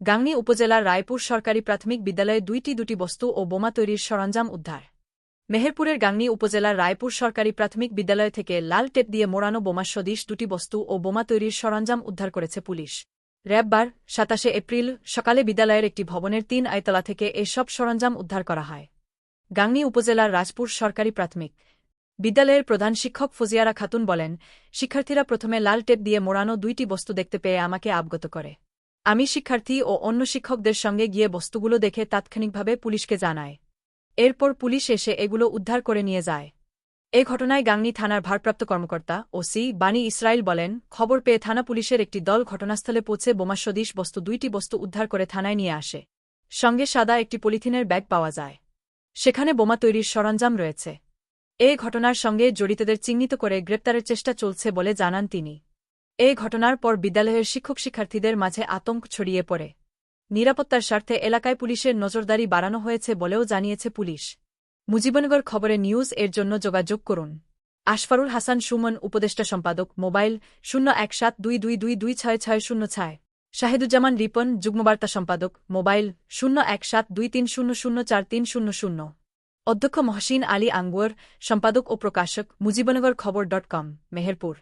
গাংনী উপজেলার রায়পুর সরকারি প্রাথমিক বিদ্যালয়ে দুইটি দুটি বস্তু ও বোমা তৈরির সরঞ্জাম উদ্ধার। মেহেরপুরের গাংনী উপজেলার রায়পুর সরকারি প্রাথমিক বিদ্যালয় থেকে লাল টেপ দিয়ে মোড়ানো বোমা সদৃশ দুটি বস্তু ও বোমা তৈরির সরঞ্জাম উদ্ধার করেছে পুলিশ। রোববার, সাতাশে এপ্রিল, সকালে বিদ্যালয়ের একটি ভবনের তিন আয়তলা থেকে এসব সরঞ্জাম উদ্ধার করা হয়। গাংনী উপজেলার রাজপুর সরকারি প্রাথমিক বিদ্যালয়ের প্রধান শিক্ষক ফজিয়ারা খাতুন বলেন, শিক্ষার্থীরা প্রথমে লাল টেপ দিয়ে মোড়ানো দুইটি বস্তু দেখতে পেয়ে আমাকে অবগত করে। আমি শিক্ষার্থী ও অন্য শিক্ষকদের সঙ্গে গিয়ে বস্তুগুলো দেখে তাৎক্ষণিকভাবে পুলিশকে জানায়। এরপর পুলিশ এসে এগুলো উদ্ধার করে নিয়ে যায়। এ ঘটনায় গাংনী থানার ভারপ্রাপ্ত কর্মকর্তা, ওসি বাণী ইসরায়েল বলেন, খবর পেয়ে থানা পুলিশের একটি দল ঘটনাস্থলে পৌঁছে বোমা সদৃশ বস্তু দুইটি বস্তু উদ্ধার করে থানায় নিয়ে আসে। সঙ্গে সাদা একটি পলিথিনের ব্যাগ পাওয়া যায়। সেখানে বোমা তৈরির সরঞ্জাম রয়েছে। এ ঘটনার সঙ্গে জড়িতদের চিহ্নিত করে গ্রেপ্তারের চেষ্টা চলছে বলে জানান তিনি। এ ঘটনার পর বিদ্যালয়ের শিক্ষক শিক্ষার্থীদের মাঝে আতঙ্ক ছড়িয়ে পড়ে। নিরাপত্তার স্বার্থে এলাকায় পুলিশের নজরদারি বাড়ানো হয়েছে বলেও জানিয়েছে পুলিশ। মুজিবনগর খবরে নিউজ এর জন্য যোগাযোগ করুন। আশফারুল হাসান সুমন, উপদেষ্টা সম্পাদক, মোবাইল শূন্য এক সাত দুই দুই দুই দুই ছয় ছয় শূন্য ছয়। শাহিদুজ্জামান রিপন, যুগ্মবার্তা সম্পাদক, মোবাইল শূন্য এক সাত দুই তিন শূন্য শূন্য চার তিন শূন্য শূন্য। অধ্যক্ষ মহসিন আলী আঙ্গুয়ার, সম্পাদক ও প্রকাশক, মুজিবনগর খবর ডট কম, মেহেরপুর।